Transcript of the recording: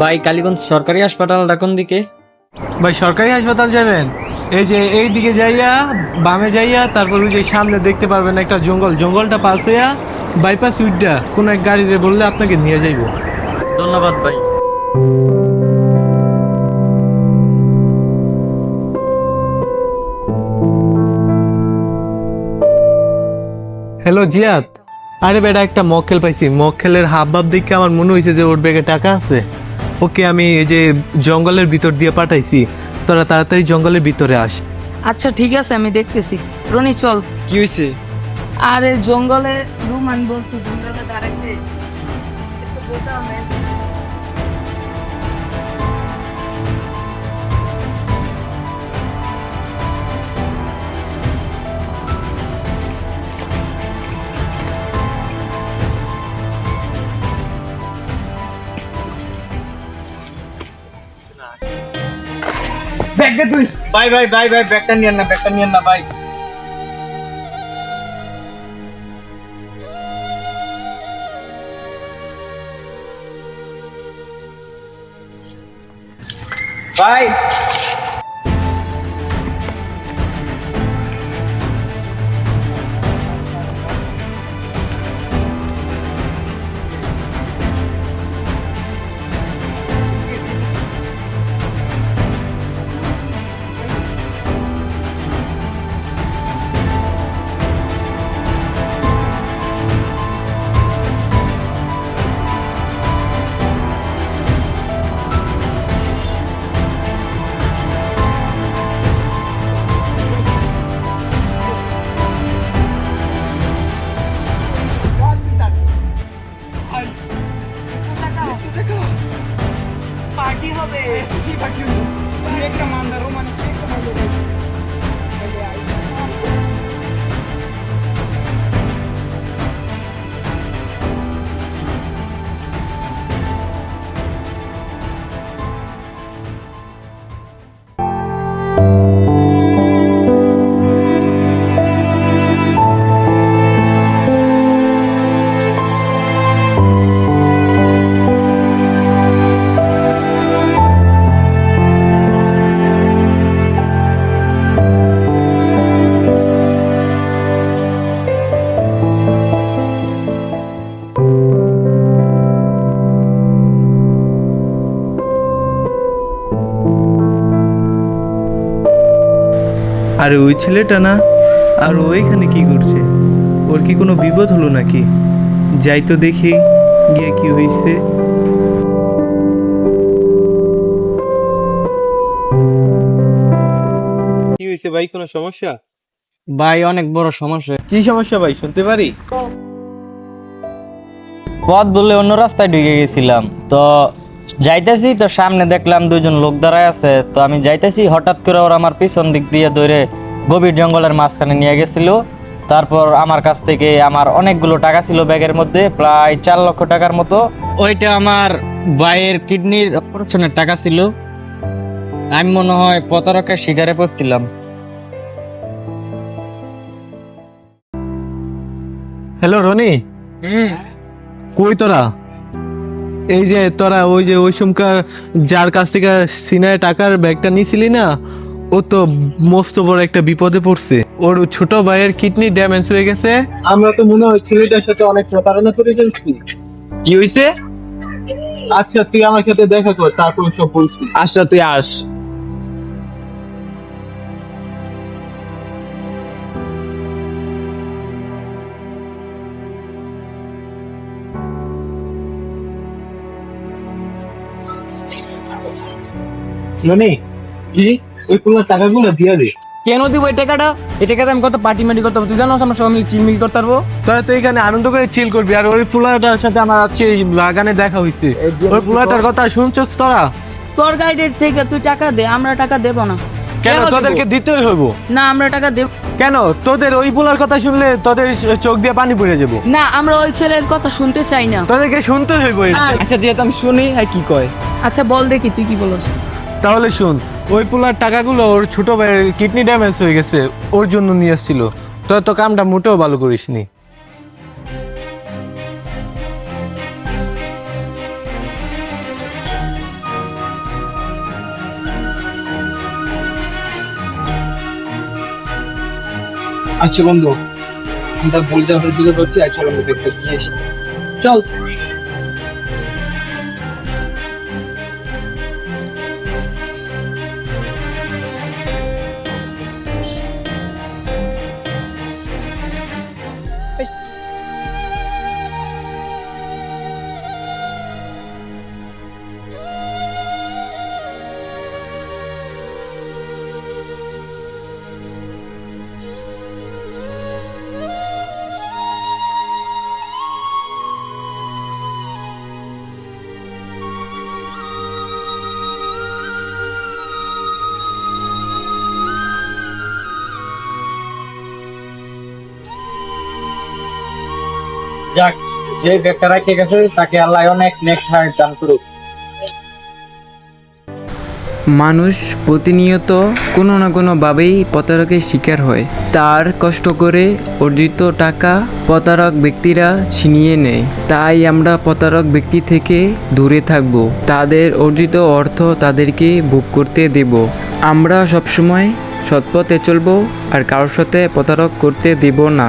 ভাই কালীগঞ্জ সরকারি হাসপাতালটা কোন দিকে। ভাই সরকারি হাসপাতাল যাবেন? এই যে এই দিকে যাইয়া বামে যাইয়া তারপর ওই যে সামনে দেখতে পারবেন একটা জঙ্গল। জঙ্গলটা পাস হইয়া বাইপাস উইডটা কোন এক গাড়িতে বললে আপনাকে নিয়ে যাইব। ধন্যবাদ ভাই। হ্যালো জিয়াদ। আরে বেটা একটা মক্কেল পাইছি। মক্কেলের হাব ভাব দেখে আমার মনে হয়েছে যে ওর ব্যাগে টাকা আছে। ওকে আমি এই যে জঙ্গলের ভিতর দিয়ে পাঠাইছি তোরা তাড়াতাড়ি জঙ্গলের ভিতরে আস। আচ্ছা ঠিক আছে আমি দেখতেছি। রনি চল। কি হয়েছে আরে জঙ্গলে রুমান বলতো জঙ্গলে দাঁড়াইতে ব্যাগ দে তুই ভাই ভাই ভাই ভাই ব্যাগটা নিয়েন না ব্যাগটা নিয়েন না ভাই ভাই পার্টি হবে আরে ওই ছেলেটা না? আর ওইখানে কি করছে? ওর কি কোনো বিপদ হলো নাকি? যাই তো দেখি গিয়ে কি হয়েছে কি হয়েছে ভাই কোনো সমস্যা? ভাই অনেক বড় সমস্যা। কি সমস্যা ভাই শুনতে পারি? পথ বলে অন্য রাস্তায় ঢুকে গেছিলাম। তো যাইতেছি তো সামনে দেখলাম দুইজন লোক দাঁড়ায় আছে। তো আমি যাইতেছি হঠাৎ করে ওরা আমার পিছন দিক দিয়ে ধরে গভীর জঙ্গলের মাঝখানে নিয়ে গেছিল। তারপর আমার কাছ থেকে আমার অনেকগুলো টাকা ছিল ব্যাগের মধ্যে প্রায় চার লক্ষ টাকার মতো। ওইটা আমার ভাইয়ের কিডনির অপারেশনের টাকা ছিল। আমি মনে হয় প্রতারকের শিকারে পড়ছিলাম। হ্যালো রনি। কই তোরা? এই যে তোরা ওই যে ওই সমকা যার কাছ থেকে সিনায় টাকার ব্যাগটা নিছিলি না ও তো মস্ত বড় একটা বিপদে পড়ছে। ওর ছোট ভাইয়ের কিডনি ড্যামেজ হয়ে গেছে। আমরা তো মনে হয় ছেলেটার সাথে অনেক প্রতারণা করে ফেলছি। কি হইছে? আচ্ছা তুই আমার সাথে দেখা কর তারপর সব বলছি। আচ্ছা তুই আস। রনি কি? ওই পুরো টাকাগুলো দিয়ে দে। কেন দিব এই টাকাটা? এই টাকাতে আমি কত পার্টি মাটি করতে তুই জানো আমরা সবাই মিলে চিলমিল করতে পারব? তোরা তো এখানে আনন্দ করে চিল করবি আর ওই পুলাটার সাথে আমার আজকে বাগানে দেখা হয়েছে ওই পুলাটার কথা শুনছস তোরা? তোর গাইডের থেকে তুই টাকা দে আমরা টাকা দেব না। কেন তোদেরকে দিতেই হইব? না আমরা টাকা দেব। কেন? তোদের ওই পোলার কথা শুনলে তোদের চোখ দিয়ে পানি পড়ে যাব। না আমরা ওই ছেলের কথা শুনতে চাই না। তোদেরকে শুনতে হইব আচ্ছা যেহেতু আমি শুনি হ্যাঁ কি কয়? আচ্ছা বল দেখি তুই কি বলছ তাহলে শুন ওই পোলার টাকাগুলো ওর ছোট ভাইয়ের কিডনি ড্যামেজ হয়ে গেছে ওর জন্য নিয়ে আসছিল। তোর তো কামটা মোটেও ভালো করিসনি। আচ্ছা বন্ধু আমরা বলতে হবে দিতে পারছি আচ্ছা চল দেখতে গিয়ে চল। যাক, যে ব্যাগটা রেখে গেছে, তাকে আল্লাহ অনেক নেক্সট হার্ট দান করুক। মানুষ প্রতিনিয়ত কোনো না কোনোভাবেই প্রতারকের শিকার হয়। তার কষ্ট করে অর্জিত টাকা প্রতারক ব্যক্তিরা ছিনিয়ে নেয়। তাই আমরা প্রতারক ব্যক্তি থেকে দূরে থাকব। তাদের অর্জিত অর্থ তাদেরকে ভোগ করতে দেব। আমরা সবসময় সৎপথে চলবো আর কারোর সাথে প্রতারক করতে দেব না।